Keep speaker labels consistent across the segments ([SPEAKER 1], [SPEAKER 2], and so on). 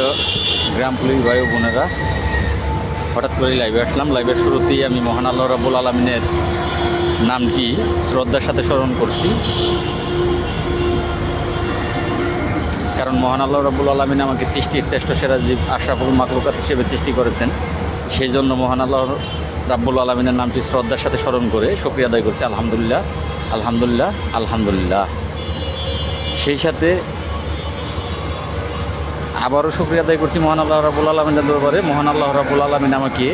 [SPEAKER 1] প্রিয় গ্রাম পুলিশ ভাই বোনেরা, হঠাৎ করে লাইভে আসলাম। লাইভের শুরুতেই আমি মহান আল্লাহ রাবুল আলমিনের নামটি শ্রদ্ধার সাথে স্মরণ করছি। কারণ মহান আল্লাহ রাবুল আলমিন আমাকে সৃষ্টির শ্রেষ্ঠ সেরা জীব আশরাফুল মাকলুকাত হিসেবে সৃষ্টি করেছেন। সেই জন্য মহান আল্লাহ রাব্বুল আলমিনের নামটি শ্রদ্ধার সাথে স্মরণ করে সক্রিয় আদায় করছি। আলহামদুলিল্লাহ আলহামদুলিল্লাহ আলহামদুলিল্লাহ। সেই সাথে আবারও শুক্রিয়া আদায় করছি মহান আল্লাহ রাবুল আলমিনের দরবারে। মহান আল্লাহ রাবুল আলমিন আমাকে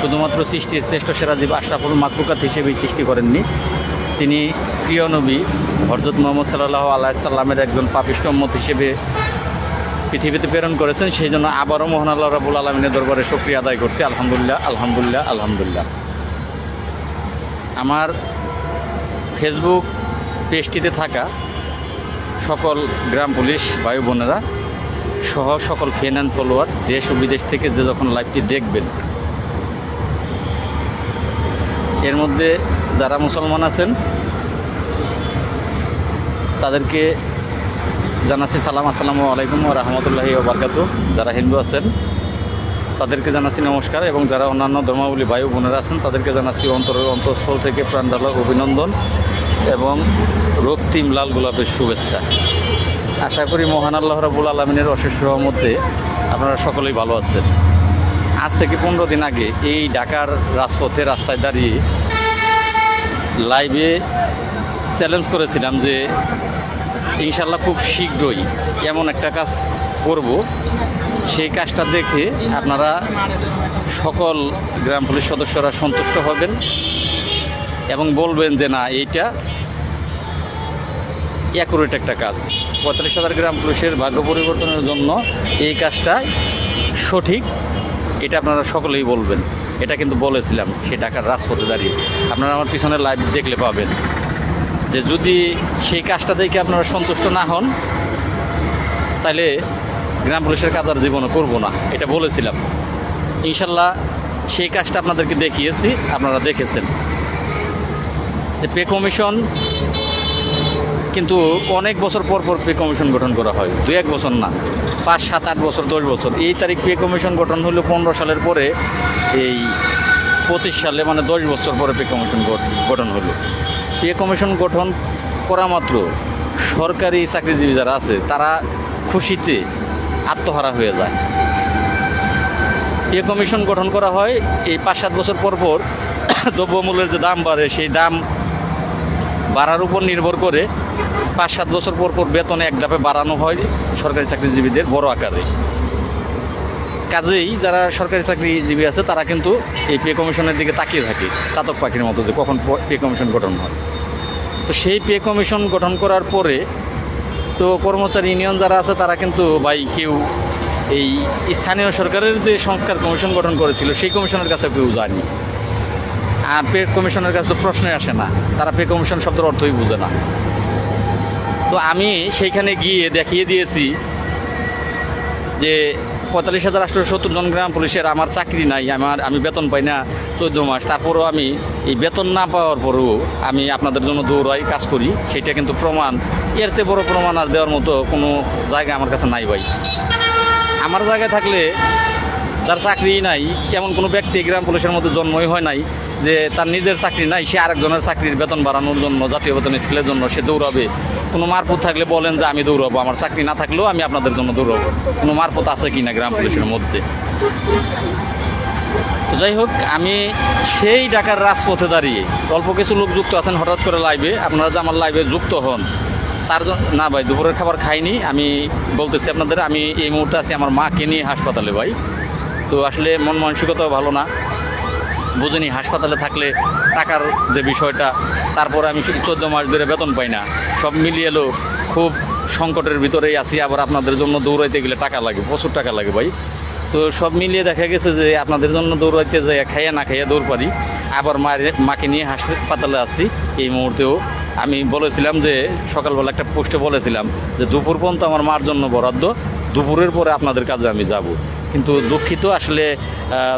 [SPEAKER 1] শুধুমাত্র সৃষ্টির শ্রেষ্ঠ সেরা জীব আশরাফুল মাকলুকাত হিসেবেই সৃষ্টি করেননি। তিনি প্রিয় নবী হরজত মোহাম্মদ সাল্লাহ আল্লাহ সাল্লামের একজন পাপিষ্ট মত হিসেবে পৃথিবীতে প্রেরণ করেছেন। সেই জন্য আবারও মোহন আল্লাহ রাবুল আলমিনের দরবারে শুক্রিয়া আদায় করছি। আলহামদুলিল্লাহ আলহামদুলিল্লাহ আলহামদুলিল্লাহ। আমার ফেসবুক পেজটিতে থাকা সকল গ্রাম পুলিশ বায়ু বোনেরা সহ সকল ফ্যান অ্যান্ড ফলোয়ার দেশ ও বিদেশ থেকে যে যখন লাইভটি দেখবেন, এর মধ্যে যারা মুসলমান আছেন, তাদেরকে জানাচ্ছি সালাম, আসসালামু আলাইকুম রহমতুল্লাহি বারকাত যারা হিন্দু আছেন, তাদেরকে জানাচ্ছি নমস্কার এবং যারা অন্যান্য ধর্মাবলী ও বোনেরা আছেন, তাদেরকে জানাচ্ছি অন্তর, অন্তঃস্থল থেকে প্রাণডালা অভিনন্দন এবং রক্তিম লাল গোলাপের শুভেচ্ছা। আশা করি মহান আল্লাহ রাবুল আলমিনের অশেষ মধ্যে আপনারা সকলেই ভালো আছেন। আজ থেকে পনেরো দিন আগে এই ঢাকার রাজপথে রাস্তায় দাঁড়িয়ে লাইভে চ্যালেঞ্জ করেছিলাম যে ইনশাল্লাহ খুব শীঘ্রই এমন একটা কাজ করব। সেই কাজটা দেখে আপনারা সকল গ্রাম পুলিশ সদস্যরা সন্তুষ্ট হবেন এবং বলবেন যে না, এইটা অ্যাকুরেট একটা কাজ। পঁয়তাল্লিশ হাজার গ্রাম পুলিশের ভাগ্য পরিবর্তনের জন্য এই কাজটা সঠিক, এটা আপনারা সকলেই বলবেন। এটা কিন্তু বলেছিলাম, সে ঢাকার রাজপথে দাঁড়িয়ে। আপনারা আমার পিছনে লাইভ দেখলে পাবেন। যে যদি সেই কাজটা দেখে আপনারা সন্তুষ্ট না হন তাহলে গ্রাম পুলিশের কাজ আর জীবনে করব না, এটা বলেছিলাম। ইনশাল্লাহ সেই কাজটা আপনাদেরকে দেখিয়েছি, আপনারা দেখেছেন। যে পে কমিশন কিন্তু অনেক বছর পর পর পে কমিশন গঠন করা হয়। দু এক বছর না, পাঁচ, সাত, আট বছর, দশ বছর। এই তারিখ পে কমিশন গঠন হলো পনেরো সালের পরে, এই পঁচিশ সালে মানে দশ বছর পরে পে কমিশন গঠন হলো। পে কমিশন গঠন করা মাত্র সরকারি চাকরিজীবী যারা আছে, তারা খুশিতে আত্মহারা হয়ে যায়। পে কমিশন গঠন করা হয়, এই পাঁচ, সাত বছর পর পর দ্রব্যমূল্যের যে দাম বাড়ে, সেই দাম বাড়ার উপর নির্ভর করে পাঁচ সাত বছর পর পর বেতন এক ধাপে বাড়ানো হয় সরকারি চাকরিজীবীদের বড় আকারে। কাজেই যারা সরকারি চাকরিজীবী আছে, তারা কিন্তু এই পে কমিশনের দিকে তাকিয়ে থাকে, চাতক পাখির মতো যে কখন পে কমিশন গঠন হয়। তো সেই পে কমিশন গঠন করার পরে তো কর্মচারী ইউনিয়ন যারা আছে, তারা কিন্তু ভাই কেউ এই স্থানীয় সরকারের যে সংস্কার কমিশন গঠন করেছিল, সেই কমিশনের কাছে কেউ যায়নি। আর পে কমিশনের কাছে তো প্রশ্নই আসে না। তারা পে কমিশন শব্দের অর্থই বুঝে না। তো আমি সেইখানে গিয়ে দেখিয়ে দিয়েছি যে পঁয়তাল্লিশ হাজার আটশো সত্তর জন গ্রাম পুলিশের আমার চাকরি নাই, আমার, আমি বেতন পাই না চোদ্দ মাস। তারপরেও আমি এই বেতন না পাওয়ার পরেও আমি আপনাদের জন্য দৌড়াই, কাজ করি। সেটা কিন্তু প্রমাণ। এর চেয়ে বড় প্রমাণ আর দেওয়ার মতো কোনো জায়গা আমার কাছে নাই ভাই। আমার জায়গায় থাকলে যার চাকরি নাই এমন কোনো ব্যক্তি গ্রাম পুলিশের মধ্যে জন্মই হয় নাই। যে তার নিজের চাকরি নাই, সে আরেকজনের চাকরির বেতন বাড়ানোর জন্য, জাতীয় বেতন স্কেলের জন্য সে দৌড়াবে। কোনো মারফত থাকলে বলেন যে, আমি দৌড়াবো, আমার চাকরি না থাকলেও আমি আপনাদের জন্য দৌড়াবো। কোনো মারফত আছে কি না গ্রাম পুলিশের মধ্যে? তো যাই হোক, আমি সেই ঢাকার রাজপথে দাঁড়িয়ে, অল্প কিছু লোক যুক্ত আছেন হঠাৎ করে লাইভে আপনারা যে আমার লাইভে যুক্ত হন, তার জন্য না ভাই, দুপুরের খাবার খাইনি। আমি বলতেছি আপনাদের, আমি এই মুহূর্তে আছি আমার মাকে নিয়ে হাসপাতালে ভাই। তো আসলে মন মানসিকতাও ভালো না। বুঝিনি, হাসপাতালে থাকলে টাকার যে বিষয়টা, তারপরে আমি চোদ্দ মাস ধরে বেতন পাই না। সব মিলিয়ে এলো খুব সংকটের ভিতরেই আছি, আবার আপনাদের জন্য দৌড়াইতে গেলে টাকা লাগে, প্রচুর টাকা লাগে ভাই। তো সব মিলিয়ে দেখা গেছে যে আপনাদের জন্য দৌড়াইতে যাই খাইয়া না খাইয়া দৌড় পারি। আবার মাকে নিয়ে হাসপাতালে আছি। এই মুহূর্তেও আমি বলেছিলাম যে, সকালবেলা একটা পোস্টে বলেছিলাম যে, দুপুর পর্যন্ত আমার মার জন্য বরাদ্দ দুপুরের পরে আপনাদের কাজে আমি যাব। কিন্তু দুঃখিত, আসলে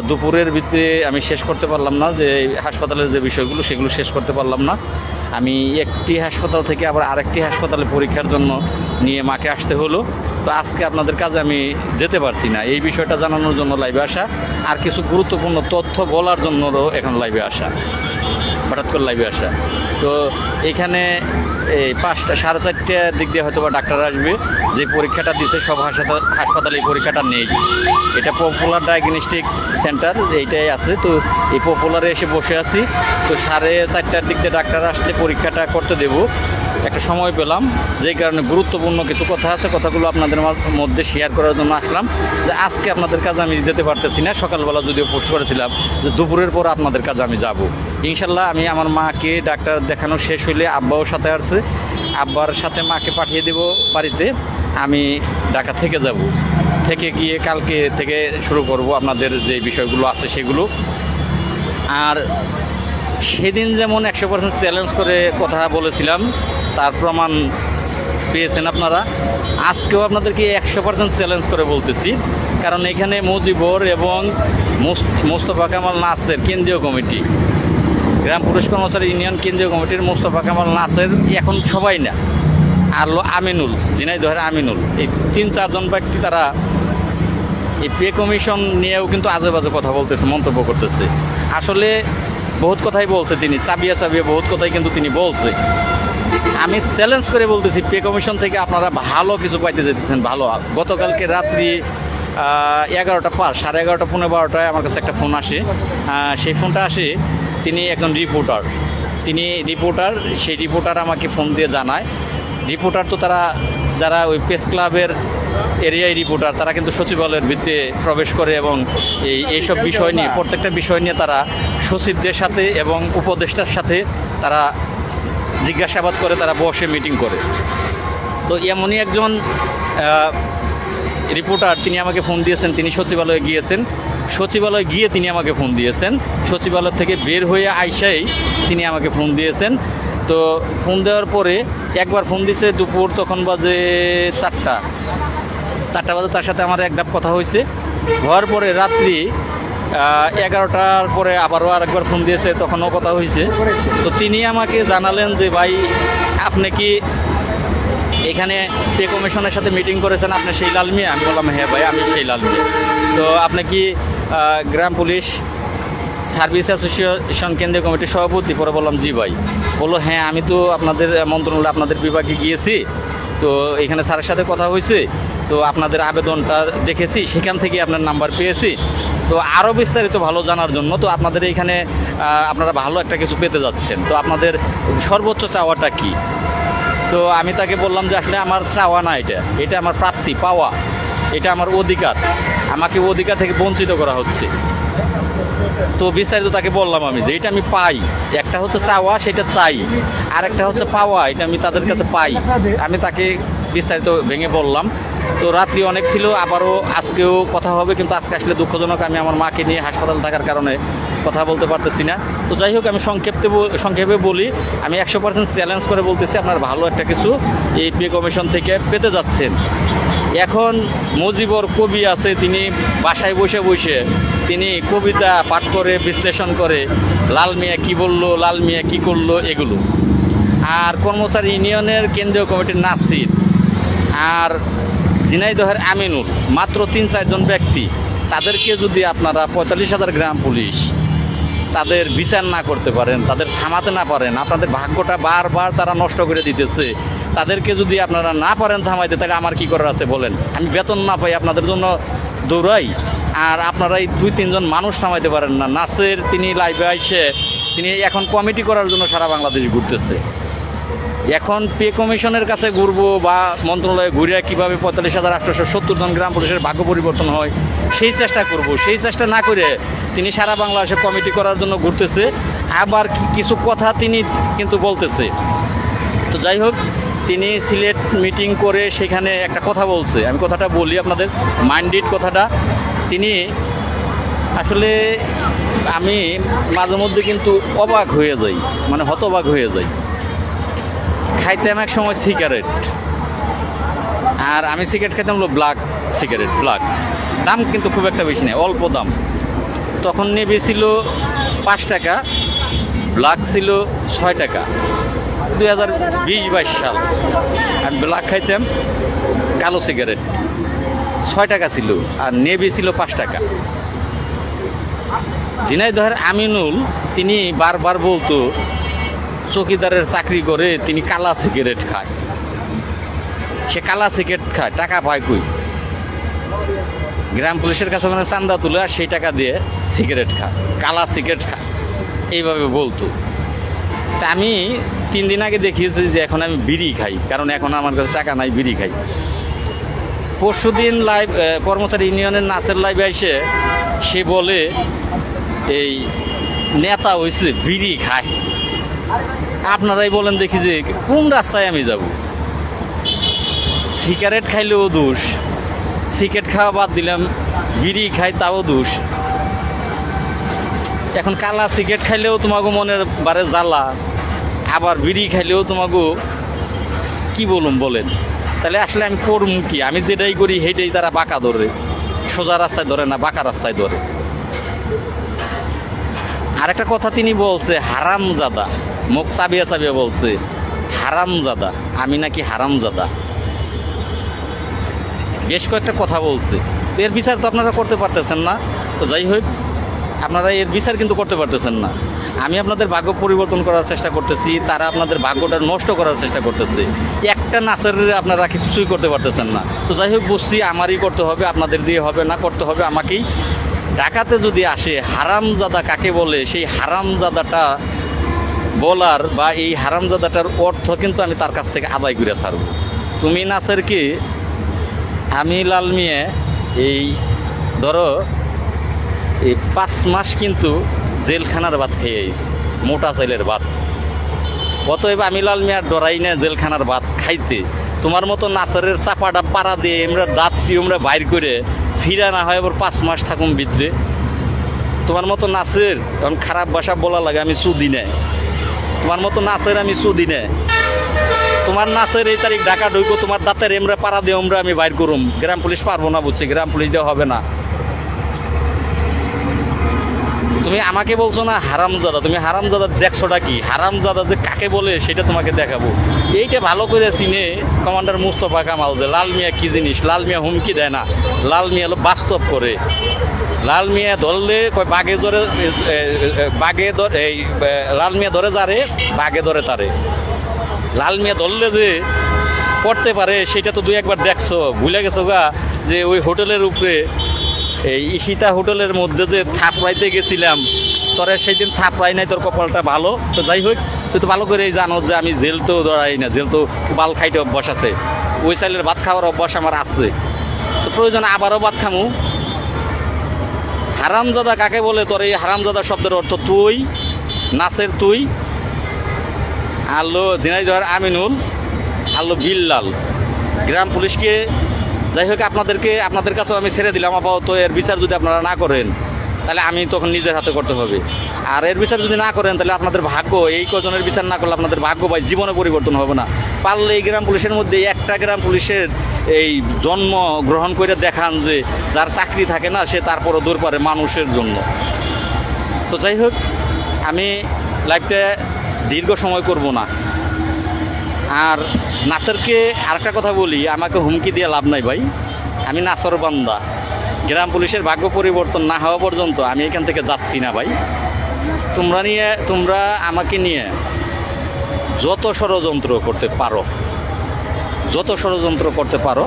[SPEAKER 1] দুপুরের ভিতরে আমি শেষ করতে পারলাম না, যে হাসপাতালের যে বিষয়গুলো, সেগুলো শেষ করতে পারলাম না। আমি একটি হাসপাতাল থেকে আবার আরেকটি হাসপাতালে পরীক্ষার জন্য নিয়ে মাকে আসতে হলো। তো আজকে আপনাদের কাজে আমি যেতে পারছি না। এই বিষয়টা জানানোর জন্য লাইভে আসা। আর কিছু গুরুত্বপূর্ণ তথ্য বলার জন্য এখন লাইভে আসা। হঠাৎ করে লাইভে আসা। তো এখানে এই পাঁচটা, সাড়ে চারটার দিক দিয়ে হয়তো ডাক্তার আসবে। যে পরীক্ষাটা দিছে, সব হাসপাতাল হাসপাতালে এই পরীক্ষাটা নেই। এটা পপুলার ডায়াগনস্টিক সেন্টার এইটাই আছে। তো এই পপুলারে এসে বসে আছি। তো সাড়ে চারটার দিক দিয়ে ডাক্তার আসলে পরীক্ষাটা করতে দেবো। একটা সময় পেলাম যেই কারণে গুরুত্বপূর্ণ কিছু কথা আছে, কথাগুলো আপনাদের মধ্যে শেয়ার করার জন্য আসলাম। যে আজকে আপনাদের কাজে আমি যেতে পারতেছি না, সকালবেলা যদিও পোস্ট করেছিলাম, যে দুপুরের পর আপনাদের কাজে আমি যাব। ইনশাল্লাহ আমি আমার মাকে ডাক্তার দেখানো শেষ হইলে আব্বাও সাথে আসছে, আব্বার সাথে মাকে পাঠিয়ে দেব বাড়িতে, আমি ঢাকা থেকে যাব। থেকে গিয়ে কালকে থেকে শুরু করব আপনাদের যে বিষয়গুলো আছে সেগুলো। আর সেদিন যেমন একশো পার্সেন্ট চ্যালেঞ্জ করে কথা বলেছিলাম, তার প্রমাণ পেয়েছেন আপনারা। আজকেও আপনাদেরকে একশো পার্সেন্ট চ্যালেঞ্জ করে বলতেছি, কারণ এখানে মুজিবর এবং মোস্তফা কামাল নাসের কেন্দ্রীয় কমিটি, গ্রাম পুরুষ কর্মচারী ইউনিয়ন কেন্দ্রীয় কমিটির মোস্তফা কামাল নাসের এখন সবাই না, আর আমিনুল, ঝিনাইদহের আমিনুল, এই তিন চারজন ব্যক্তি তারা এই পে কমিশন নিয়েও কিন্তু আজে বাজে কথা বলতেছে, মন্তব্য করতেছে। আসলে বহুত কথাই বলছে তিনি, চাবিয়া চাবিয়া বহুত কথাই কিন্তু তিনি বলছে। আমি চ্যালেঞ্জ করে বলতেছি পে কমিশন থেকে আপনারা ভালো কিছু পাইতে যেতেছেন, ভালো। গতকালকে রাত্রি এগারোটা পার সাড়ে এগারোটা পনেরো বারোটায় আমার কাছে একটা ফোন আসে। সেই ফোনটা আসে, তিনি একজন রিপোর্টার তিনি রিপোর্টার সেই রিপোর্টার আমাকে ফোন দিয়ে জানায়। রিপোর্টার তো তারা, যারা ওই প্রেস ক্লাবের এরিয়ায় রিপোর্টার তারা কিন্তু সচিবালয়ের ভিতরে প্রবেশ করে এবং এই এইসব বিষয় নিয়ে, প্রত্যেকটা বিষয় নিয়ে তারা সচিবদের সাথে এবং উপদেষ্টার সাথে তারা জিজ্ঞাসাবাদ করে, তারা বসে মিটিং করে। তো এমনই একজন রিপোর্টার তিনি আমাকে ফোন দিয়েছেন, তিনি সচিবালয়ে গিয়েছেন। সচিবালয়ে গিয়ে তিনি আমাকে ফোন দিয়েছেন। সচিবালয় থেকে বের হয়ে আইসাই তিনি আমাকে ফোন দিয়েছেন। তো ফোন দেওয়ার পরে একবার ফোন দিয়েছে দুপুর তখন বাজে চারটা। চারটা বাজে, তার সাথে আমার এক ধাপ কথা হয়েছে। হওয়ার পরে রাত্রি এগারোটার পরে আবারও আরেকবার ফোন দিয়েছে, তখনও কথা হয়েছে। তো তিনি আমাকে জানালেন যে, ভাই, আপনি কি এখানে পে কমিশনের সাথে মিটিং করেছেন? আপনি সেই লাল মিয়া? আমি বললাম হ্যাঁ ভাই, আমি সেই লাল মিয়া। তো আপনি কি গ্রাম পুলিশ সার্ভিস অ্যাসোসিয়েশন কেন্দ্রীয় কমিটির সভাপতি? পরে বললাম, জি ভাই। বলল হ্যাঁ আমি তো আপনাদের মন্ত্রণালয়ে আপনাদের বিভাগে গিয়েছি। তো এখানে স্যারের সাথে কথা হয়েছে, তো আপনাদের আবেদনটা দেখেছি, সেখান থেকে আপনার নাম্বার পেয়েছি। তো আরও বিস্তারিত ভালো জানার জন্য তো আপনাদের এখানে আপনারা ভালো একটা কিছু পেতে যাচ্ছেন। তো আপনাদের সর্বোচ্চ চাওয়াটা কি? তো আমি তাকে বললাম যে আসলে আমার চাওয়া না এটা এটা আমার প্রাপ্তি, পাওয়া। এটা আমার অধিকার। আমাকে অধিকার থেকে বঞ্চিত করা হচ্ছে। তো বিস্তারিত তাকে বললাম আমি যে এটা আমি পাই। একটা হচ্ছে চাওয়া, সেটা চাই। আর একটা হচ্ছে পাওয়া, এটা আমি তাদের কাছে পাই। আমি তাকে বিস্তারিত ভেঙে বললাম। তো রাত্রি অনেক ছিল, আবারও আজকেও কথা হবে, কিন্তু আজকে আসলে দুঃখজনক আমি আমার মাকে নিয়ে হাসপাতাল থাকার কারণে কথা বলতে পারতেছি না। তো যাই হোক, আমি সংক্ষেপে সংক্ষেপে বলি, আমি একশো পার্সেন্ট চ্যালেঞ্জ করে বলতেছি, আপনার ভালো একটা কিছু এই পে কমিশন থেকে পেতে যাচ্ছেন। এখন মুজিবর কবি আছে, তিনি বাসায় বসে বসে তিনি কবিতা পাঠ করে, বিশ্লেষণ করে, লাল মিয়া কী বলল, লাল মিয়া কী করল, এগুলো। আর কর্মচারী ইউনিয়নের কেন্দ্রীয় কমিটির নাসির আর ঝিনাইদহের আমিনুল, মাত্র তিন চারজন ব্যক্তি। তাদেরকে যদি আপনারা পঁয়তাল্লিশ হাজার গ্রাম পুলিশ তাদের বিচার না করতে পারেন, তাদের থামাতে না পারেন, আপনাদের ভাগ্যটা বারবার তারা নষ্ট করে দিতেছে, তাদেরকে যদি আপনারা না পারেন থামাইতে, তাহলে আমার কি করার আছে বলেন? আমি বেতন না পাই, আপনাদের জন্য দৌড়াই। আর আপনারা এই দুই, তিনজন মানুষ থামাইতে পারেন না। নাসের তিনি লাইভে আইসে, তিনি এখন কমিটি করার জন্য সারা বাংলাদেশ ঘুরতেছে। এখন পে কমিশনের কাছে ঘুরবো বা মন্ত্রণালয়ে ঘুরে কীভাবে পঁয়তাল্লিশ হাজার আটশোশো সত্তর জন গ্রাম পুলিশের ভাগ্য পরিবর্তন হয়, সেই চেষ্টা করব। সেই চেষ্টা না করে তিনি সারা বাংলাদেশে কমিটি করার জন্য ঘুরতেছে। আবার কিছু কথা তিনি কিন্তু বলতেছে। তো যাই হোক, তিনি সিলেট মিটিং করে সেখানে একটা কথা বলছে। আমি কথাটা বলি আপনাদের, মাইন্ডেড কথাটা। তিনি আসলে আমি মাঝে মধ্যে কিন্তু অবাক হয়ে যাই মানে হতবাক হয়ে যাই। খাইতাম এক সময় সিগারেট, আর আমি সিগারেট খাইতাম হলো ব্ল্যাক সিগারেট, ব্ল্যাক। দাম কিন্তু খুব একটা বেশি নেই, অল্প দাম। তখন নেবেছিল পাঁচ টাকা, ব্ল্যাক ছিল ছয় টাকা। দুই হাজার বিশ বাইশ সাল আমি ব্ল্যাক খাইতাম, কালো সিগারেট। ছয় টাকা ছিল আর নেভি ছিল পাঁচ টাকা। ঝিনাইদহের আমিনুল, তিনি বারবার বলতো, চকিদারের চাকরি করে তিনি কালা সিগারেট খায়। সে কালা সিগারেট খায়, টাকা পায় কই? গ্রাম পুলিশের কাছে ওখানে চান্দা তুলে আর সেই টাকা দিয়ে সিগারেট খায়, কালা সিগারেট খায়, এইভাবে বলতো। তা আমি তিন দিন আগে দেখিয়েছি যে এখন আমি বিড়ি খাই, কারণ এখন আমার কাছে টাকা নাই, বিড়ি খাই। পরশু দিন লাইভ কর্মচারী ইউনিয়নের নাচের লাইভে এসে সে বলে, এই নেতা হয়েছে বিড়ি খায় আপনারাই বলেন দেখি যে কোন রাস্তায় আমি যাব? সিগারেট খাইলেও দোষ। সিগারেট খাওয়া বাদ দিলাম বিড়ি খাই তাও দোষ। এখন কালা সিগারেট খাইলেও তোমাকে মনের বারে জ্বালা, আবার বিড়ি খাইলেও তোমাকে কি বলুন বলেন? তাহলে আসলে আমি করুম কি? আমি যেটাই করি সেইটাই তারা বাঁকা ধরে। সোজা রাস্তায় ধরে না, বাঁকা রাস্তায় ধরে। আরেকটা কথা তিনি বলছে, হারামজাদা। মুখ চাবিয়া চাবিয়া বলছে, হারামজাদা। আমি নাকি হারামজাদা। বেশ কয়েকটা কথা বলছে। এর বিচার তো আপনারা করতে পারতেছেন না। তো যাই হোক আপনারা এর বিচার কিন্তু করতে পারতেছেন না। আমি আপনাদের ভাগ্য পরিবর্তন করার চেষ্টা করতেছি, তারা আপনাদের ভাগ্যটা নষ্ট করার চেষ্টা করতেছে। একটা নাচের আপনারা কিছুই করতে পারতেছেন না। তো যাই হোক, বুঝছি আমারই করতে হবে, আপনাদের দিয়ে হবে না, করতে হবে আমাকেই। ঢাকাতে যদি আসে, হারামজাদা কাকে বলে? সেই হারামজাদাটা বলার বা এই হারামজাদাটার অর্থ কিন্তু আমি তার কাছ থেকে আদায় করে ছাড়ব। তুমি নাচের কি? আমি লাল মিয়া, এই ধরো এই পাঁচ মাস কিন্তু জেলখানার ভাত খেয়ে আইছি, মোটা চাইলের ভাত অতএব আমি লাল মিয়ার ডরাই না জেলখানার ভাত খাইতে। তোমার মতো নাচারের চাপাটা পাড়া দিয়ে আমরা দাঁত আমরা বাইর করে ফিরা না হয় আবার পাঁচ মাস থাকুম ভিতরে। তোমার মতো নাচের এখন খারাপ ভাষা বলা লাগে, আমি সুদি নেয় তোমার মতো নাচের আমি সুদি নেয় তোমার নাচের এই তারিখ ঢাকা ঢুকো তোমার দাঁতের এমরা পাড়া দিয়ে আমরা আমি বাইর করুম। গ্রাম পুলিশ পারব না বুঝছি, গ্রাম পুলিশ দেওয়া হবে না। তুমি আমাকে বলছো না হারামজাদা, তুমি হারামজাদা দেখছোটা কি? হারামজাদা যে কাকে বলে সেটা তোমাকে দেখাবো। এইটা ভালো করে চিনে কমান্ডার মুস্তফা কামাল যে লাল মিয়া কি জিনিস? লাল মিয়া হুমকি দেয় না। লাল মিয়া হলো বাস্তব করে। লাল মিয়া ধরলে কয় বাঘে ধরে বাঘে ধরে এই লাল মিয়া ধরে যারে, বাঘে ধরে তারে। লাল মিয়া ধরলে যে করতে পারে, সেটা তো দুই একবার দেখছ। ভুলে গেছো গা যে ওই হোটেলের উপরে এই ইশিতা হোটেলের মধ্যে যে থাপড়াইতে গেছিলাম, তোরা সেই দিন থাপড়াই নাই, তোর কপালটা ভালো। তো যাই হোক, তুই তো ভালো করেই জানো যে আমি জেল তো ধরাই না, জেল তো বাল খাইতে অভ্যাস আছে। ওই সাইলের ভাত খাওয়ার অভ্যাস আমার আছে। তো প্রয়োজন আবারও ভাত খামু। হারামজাদা কাকে বলে? তোর এই হারামজাদা শব্দের অর্থ তুই, নাসের তুই। আলো ঝিনাইদহের আমিনুল আলো বিল্লাল। গ্রাম পুলিশকে যাই হোক, আপনাদেরকে, আপনাদের কাছেও আমি ছেড়ে দিলাম। আপাতত এর বিচার যদি আপনারা না করেন, তাহলে আমি তখন নিজের হাতে করতে হবে। আর এর বিচার যদি না করেন, তাহলে আপনাদের ভাগ্য, এই কজনের বিচার না করলে আপনাদের ভাগ্য বা জীবনে পরিবর্তন হবে না। পারলে এই গ্রাম পুলিশের মধ্যে একটা গ্রাম পুলিশের এই জন্ম গ্রহণ করে দেখান যে যার চাকরি থাকে না, সে তারপরও দূর করে মানুষের জন্য। তো যাই হোক, আমি লাইফটা দীর্ঘ সময় করব না। আর নাসেরকে আরেকটা কথা বলি, আমাকে হুমকি দিয়ে লাভ নাই ভাই। আমি নাসর বান্দা। গ্রাম পুলিশের ভাগ্য পরিবর্তন না হওয়া পর্যন্ত আমি এখান থেকে যাচ্ছি না ভাই। তোমরা নিয়ে, তোমরা আমাকে নিয়ে যত ষড়যন্ত্র করতে পারো, যত ষড়যন্ত্র করতে পারো,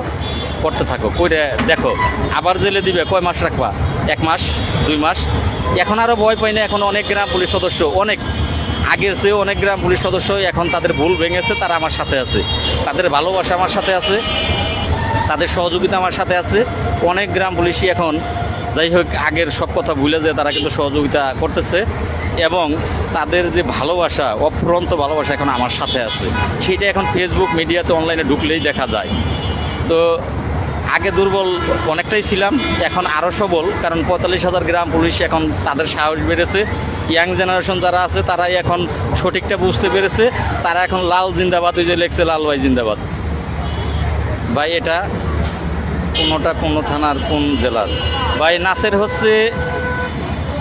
[SPEAKER 1] করতে থাকো। কইরে দেখো, আবার জেলে দিবে, কয় মাস রাখবা? এক মাস, দুই মাস? এখন আরও ভয় পাই না, এখন অনেক গ্রাম পুলিশ সদস্য, অনেক। আগের চেয়ে অনেক গ্রাম পুলিশ সদস্য এখন তাদের ভুল ভেঙেছে, তারা আমার সাথে আছে। তাদের ভালোবাসা আমার সাথে আছে, তাদের সহযোগিতা আমার সাথে আছে। অনেক গ্রাম পুলিশই এখন, যাই হোক, আগের সব কথা ভুলে যায়, তারা কিন্তু সহযোগিতা করতেছে এবং তাদের যে ভালোবাসা, অফুরন্ত ভালোবাসা এখন আমার সাথে আছে। সেটা এখন ফেসবুক মিডিয়াতে অনলাইনে ঢুকলেই দেখা যায়। তো আগে দুর্বল অনেকটাই ছিলাম, এখন আরও সবল, কারণ পঁয়তাল্লিশ হাজার গ্রাম পুলিশ এখন তাদের সাহস বেড়েছে। ইয়াং জেনারেশন যারা আছে, তারাই এখন সঠিকটা বুঝতে পেরেছে। তারা এখন লাল জিন্দাবাদ, ওই যে লেখছে লাল ভাই জিন্দাবাদ। ভাই, এটা কোনোটা কোন থানার কোন জেলার? ভাই, নাসের হচ্ছে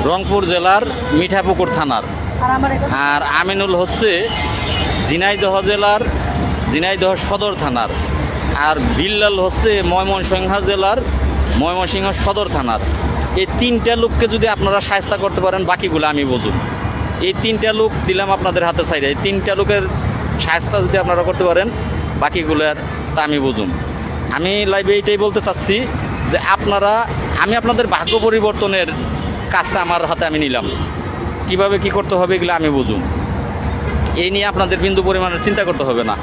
[SPEAKER 1] রংপুর জেলার মিঠাপুকুর থানার।
[SPEAKER 2] আর
[SPEAKER 1] আমিনুল হচ্ছে ঝিনাইদহ জেলার, ঝিনাইদহ সদর থানার। আর বিল্লাল হচ্ছে ময়মনসিংহ জেলার, ময়মনসিংহ সদর থানার। এই তিনটা লোককে যদি আপনারা সাহায্য করতে পারেন, বাকিগুলো আমি বুঝুন। এই তিনটা লোক দিলাম আপনাদের হাতে সাইডে এই তিনটা লোকের সাহায্য যদি আপনারা করতে পারেন, বাকিগুলোর তা আমি বুঝুন। আমি লাইভে এইটাই বলতে চাচ্ছি যে আপনারা, আমি আপনাদের ভাগ্য পরিবর্তনের কাজটা আমার হাতে আমি নিলাম। কীভাবে কি করতে হবে এগুলো আমি বুঝুন। এই নিয়ে আপনাদের বিন্দু পরিমাণের চিন্তা করতে হবে না।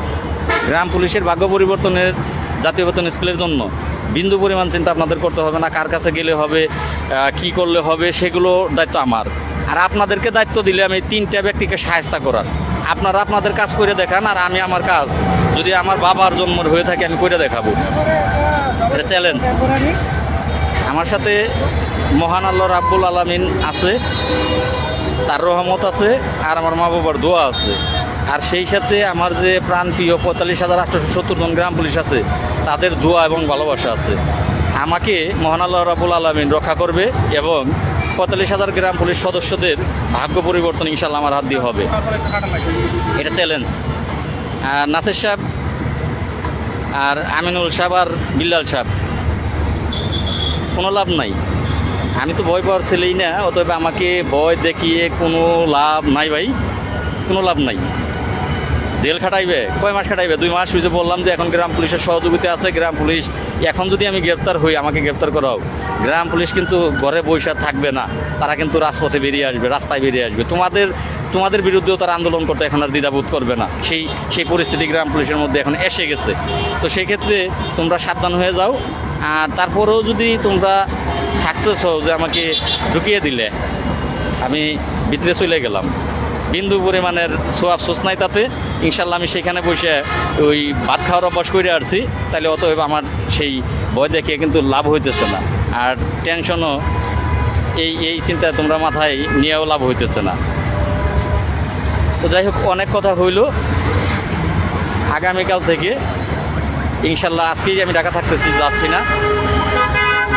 [SPEAKER 1] গ্রাম পুলিশের ভাগ্য পরিবর্তনের জাতীয় বেতন স্কুলের জন্য বিন্দু পরিমাণ চিন্তা আপনাদের করতে হবে না, কার কাছে গেলে হবে কি করলে হবে, সেগুলো দায়িত্ব আমার। আর আপনাদেরকে দায়িত্ব দিলে আমি তিনটা ব্যক্তিকে সাহায্য করার। আপনারা আপনাদের কাজ করে দেখান আর আমি আমার কাজ। যদি আমার বাবার জন্মর হয়ে থাকে, আমি করে দেখাবো। চ্যালেঞ্জ আমার সাথে মহান আল্লাহ রাব্বুল আলামিন আছে, তার রহমত আছে, আর আমার মা বাবার দোয়া আছে। আর সেই সাথে আমার যে প্রাণ প্রিয় পঁয়তাল্লিশ হাজার আটশোশো সত্তর জন গ্রাম পুলিশ আছে, তাদের দোয়া এবং ভালোবাসা আছে। আমাকে মহান আল্লাহ রাবুল আলমিন রক্ষা করবে এবং পঁয়তাল্লিশ হাজার গ্রাম পুলিশ সদস্যদের ভাগ্য পরিবর্তন ইনশাল্লাহ আমার হাত দিয়ে হবে। এটা চ্যালেঞ্জ আর নাসির সাহেব আর আমিনুল সাহেব আর বিল্লাল সাহেব, কোনো লাভ নাই। আমি তো ভয় পাওয়ার ছেলেই না, অতএব আমাকে ভয় দেখিয়ে কোনো লাভ নাই ভাই, কোনো লাভ নাই। জেল খাটাইবে? কয় মাস খাটাইবে? দুই মাস হয়েছে বললাম যে এখন গ্রাম পুলিশের সহযোগিতা আছে, গ্রাম পুলিশ, এখন যদি আমি গ্রেপ্তার হই, আমাকে গ্রেপ্তার করা হোক গ্রাম পুলিশ কিন্তু ঘরে বৈশা থাকবে না। তারা কিন্তু রাজপথে বেরিয়ে আসবে, রাস্তায় বেরিয়ে আসবে। তোমাদের তোমাদের বিরুদ্ধেও তারা আন্দোলন করতে এখন আর দ্বিধাবোধ করবে না। সেই সেই পরিস্থিতি গ্রাম পুলিশের মধ্যে এখন এসে গেছে। তো সেই ক্ষেত্রে তোমরা সাবধান হয়ে যাও। আর তারপরেও যদি তোমরা সাকসেস হও যে আমাকে ঢুকিয়ে দিলে, আমি ভিতরে চলে গেলাম। বিন্দু পরিমাণের সোয়াব সোস নাই তাতে। ইনশাল্লাহ আমি সেখানে বসে ওই ভাত খাওয়ার অভ্যাস করে আসছি। তাহলে অতএব আমার সেই ভয় দেখে কিন্তু লাভ হইতেছে না। আর টেনশনও এই এই চিন্তা তোমরা মাথায় নিয়েও লাভ হইতেছে না। তো যাই হোক, অনেক কথা হইল। আগামীকাল থেকে ইনশাল্লাহ আজকেই আমি ঢাকা থাকতেছি, যাচ্ছি না।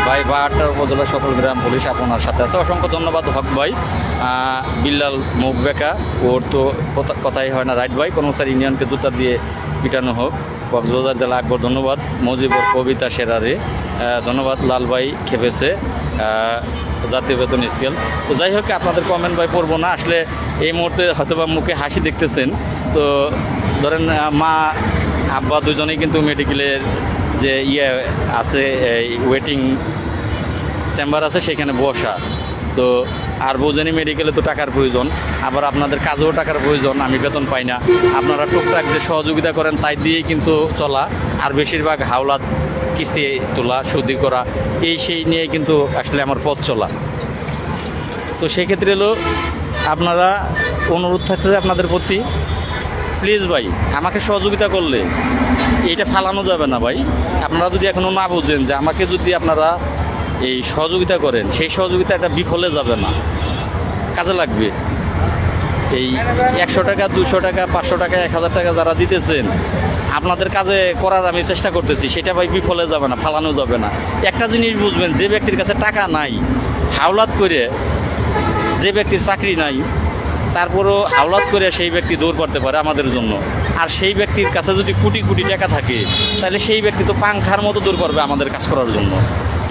[SPEAKER 1] ভাই বাহাট্টা উপজেলা সকল গ্রাম পুলিশ আপনার সাথে আছে। অসংখ্য ধন্যবাদ হক ভাই। বিল্লাল মুখ বেকা ওর তো কথা- কথাই হয় না, রাইট ভাই? কর্মচারী ইউনিয়নকে জুতা দিয়ে পিটানো হোক। কক্সবাজার জেলা আকবর, ধন্যবাদ। মজিবর কবিতা সেরারে ধন্যবাদ। লাল ভাই খেপেছে জাতীয় বেতন স্কেল। তো যাই হোক, আপনাদের কমেন্ট ভাই পড়ব না। আসলে এই মুহূর্তে হয়তো বা মুখে হাসি দেখতেছেন। তো ধরেন মা, আব্বা দুজনেই কিন্তু মেডিকেলের যে ইয়ে আছে, এই ওয়েটিং চেম্বার আছে, সেখানে বসা। তো আর বোঝেনি মেডিকেলে তো টাকার প্রয়োজন। আবার আপনাদের কাজেও টাকার প্রয়োজন, আমি বেতন পাই না। আপনারা টুকটাক যে সহযোগিতা করেন, তাই দিয়েই কিন্তু চলা। আর বেশিরভাগ হাওলাত কিস্তি তোলা সুদি করা, এই সেই নিয়ে কিন্তু আসলে আমার পথ চলা। তো সেক্ষেত্রে হলো, আপনারা অনুরোধ থাকছে আপনাদের প্রতি প্লিজ ভাই, আমাকে সহযোগিতা করলে এইটা ফালানো যাবে না ভাই। আপনারা যদি এখনও না বুঝেন যে আমাকে যদি আপনারা এই সহযোগিতা করেন, সেই সহযোগিতা এটা বিফলে যাবে না। কাজে লাগবে। এই একশো টাকা দুশো টাকা, পাঁচশো টাকা, এক হাজার টাকা যারা দিতেছেন, আপনাদের কাজে করার আমি চেষ্টা করতেছি, সেটা ভাই বিফলে যাবে না, ফালানো যাবে না। একটা জিনিস বুঝবেন, যে ব্যক্তির কাছে টাকা নাই, হাওলাত করে যে ব্যক্তির চাকরি নাই তারপরও আওলাদ করে সেই ব্যক্তি দৌড় করতে পারে আমাদের জন্য। আর সেই ব্যক্তির কাছে যদি কোটি কোটি টাকা থাকে, তাহলে সেই ব্যক্তি তো পাংখার মতো দৌড় করবে আমাদের কাজ করার জন্য।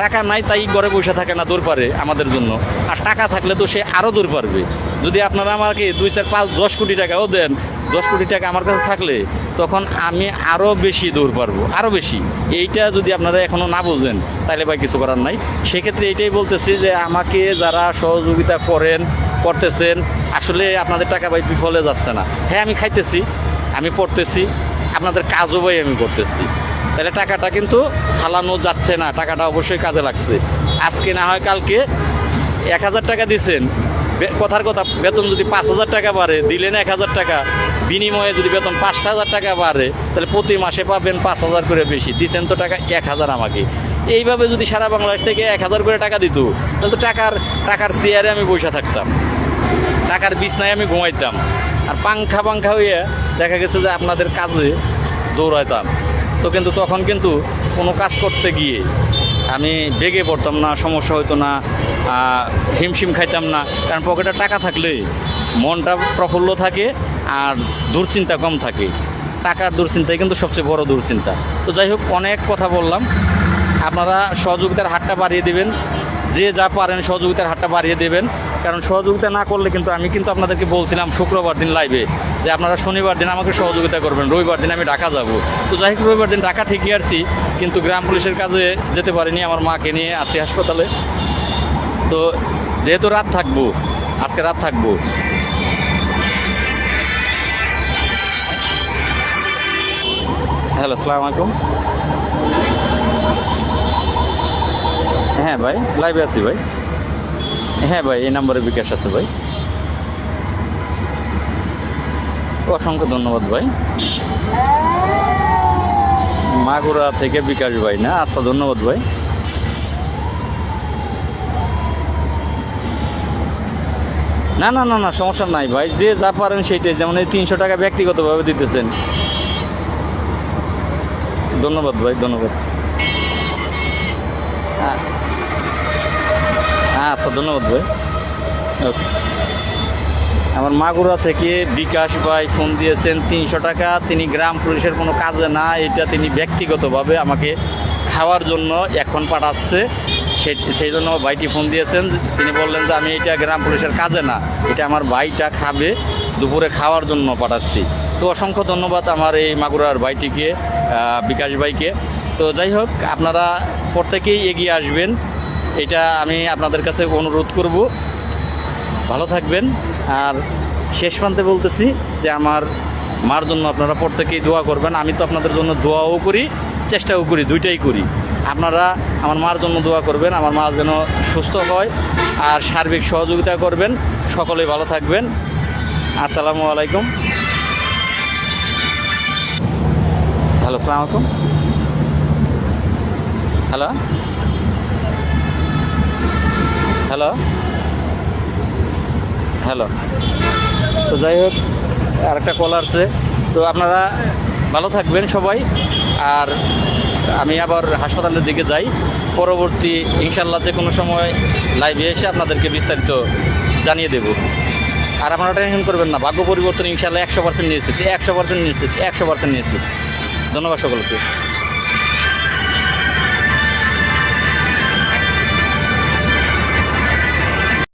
[SPEAKER 1] টাকা নাই, তাই ঘরে বসে থাকে না, দৌড় পারে আমাদের জন্য। আর টাকা থাকলে তো সে আরও দূর পারবে। যদি আপনারা আমাকে দুই চার পাঁচ দশ কোটি টাকাও দেন, দশ কোটি টাকা আমার কাছে থাকলে তখন আমি আরও বেশি দৌড় পারব আরও বেশি। এইটা যদি আপনারা এখনও না বোঝেন তাহলে ভাই কিছু করার নাই। সেক্ষেত্রে এইটাই বলতেছি যে আমাকে যারা সহযোগিতা করেন, করতেছেন, আসলে আপনাদের টাকা ভাই বিফলে যাচ্ছে না। হ্যাঁ আমি খাইতেছি, আমি পড়তেছি, আপনাদের কাজও ভাই আমি করতেছি। তাহলে টাকাটা কিন্তু ফালানো যাচ্ছে না, টাকাটা অবশ্যই কাজে লাগছে। আজকে না হয় কালকে এক হাজার টাকা দিচ্ছেন বে- কথার কথা, বেতন যদি পাঁচ হাজার টাকা বাড়ে, দিলেন এক হাজার টাকা, বিনিময়ে যদি বেতন পাঁচ হাজার টাকা বাড়ে, তাহলে প্রতি মাসে পাবেন পাঁচ হাজার করে বেশি। দিচ্ছেন তো টাকা এক হাজার আমাকে। এইভাবে যদি সারা বাংলাদেশ থেকে এক হাজার করে টাকা দিত, তাহলে তো টাকার টাকার চেয়ারে আমি বসে থাকতাম। টাকার বিছনায় আমি ঘুমাইতাম। আর পাংখা পাংখা হইয়া দেখা গেছে যে আপনাদের কাজে দৌড়াইতাম। তো কিন্তু তখন কিন্তু কোনো কাজ করতে গিয়ে আমি বেগে পড়তাম না, সমস্যা হতো না। হিমশিম খাইতাম না। কারণ পকেটে টাকা থাকলে মনটা প্রফুল্ল থাকে আর দুশ্চিন্তা কম থাকে। টাকার দুশ্চিন্তাই কিন্তু সবচেয়ে বড় দুশ্চিন্তা। তো যাই হোক, অনেক কথা বললাম। আপনারা সহযোগিতার হাতটা বাড়িয়ে দেবেন। যে যা পারেন সহযোগিতার হাতটা বাড়িয়ে দেবেন। কারণ সহযোগিতা না করলে কিন্তু আমি কিন্তু আপনাদেরকে বলছিলাম শুক্রবার দিন লাইভে যে আপনারা শনিবার দিন আমাকে সহযোগিতা করবেন, রবিবার দিন আমি ঢাকা যাব। তো যাই হোক, রবিবার দিন ঢাকা ঠিকই আসছি কিন্তু গ্রাম পুলিশের কাজে যেতে পারিনি, আমার মাকে নিয়ে আছি হাসপাতালে। তো যেহেতু রাত থাকব, আজকে রাত থাকব। হ্যালো, সালাম আলাইকুম। হ্যাঁ ভাই লাইভে আছি ভাই। হ্যাঁ ভাই, এই নাম্বারে বিকাশ আছে ভাই। অসংখ্য ধন্যবাদ ভাই। মাগুরা থেকে বিকাশ ভাই না? আচ্ছা ধন্যবাদ ভাই। না না না না, সমস্যা নাই ভাই। যে যা পারেন সেইটাই। যেমন এই তিনশো টাকা ব্যক্তিগতভাবে দিতেছেন। ধন্যবাদ ভাই, ধন্যবাদ। আ- আচ্ছা ধন্যবাদ ভাই। ওকে। আমার মাগুরা থেকে বিকাশ ভাই ফোন দিয়েছেন, তিনশো টাকা। তিনি গ্রাম পুলিশের কোনো কাজে না, এটা তিনি ব্যক্তিগতভাবে আমাকে খাওয়ার জন্য এখন পাঠাচ্ছে। সেই জন্য ভাইটি ফোন দিয়েছেন। তিনি বললেন যে, আমি এটা গ্রাম পুলিশের কাজে না। এটা আমার ভাইটা খাবে। দুপুরে খাওয়ার জন্য পাঠাচ্ছি। তো অসংখ্য ধন্যবাদ আমার এই মাগুরার ভাইটিকে বিকাশ ভাইকে। তো যাই হোক, আপনারা প্রত্যেকেই এগিয়ে আসবেন। এটা আমি আপনাদের কাছে অনুরোধ করব। ভালো থাকবেন। আর শেষ প্রান্তে বলতেছি যে, আমার মার জন্য আপনারা প্রত্যেকেই দোয়া করবেন। আমি তো আপনাদের জন্য দোয়াও করি। চেষ্টাও করি, দুইটাই করি। আপনারা আমার মার জন্য দোয়া করবেন, আমার মা যেন সুস্থ হয় আর সার্বিক সহযোগিতা করবেন। সকলেই ভালো থাকবেন। আসসালামু আলাইকুম। হ্যালো সালাম আলাইকুম। হ্যালো। হ্যালো। হ্যালো। তো যাই হোক আর একটা কল আসছে। তো আপনারা ভালো থাকবেন সবাই। আর আমি আবার হাসপাতালের দিকে যাই। পরবর্তী ইনশাল্লাহ যে কোনো সময় লাইভে এসে আপনাদেরকে বিস্তারিত জানিয়ে দেব। আর আপনারা টেনশন করবেন না, ভাগ্য পরিবর্তন ইনশাল্লাহ একশো পার্সেন্ট নিয়েছি একশো পার্সেন্ট নিয়েছি একশো পার্সেন্ট নিয়েছি ধন্যবাদ সকলকে।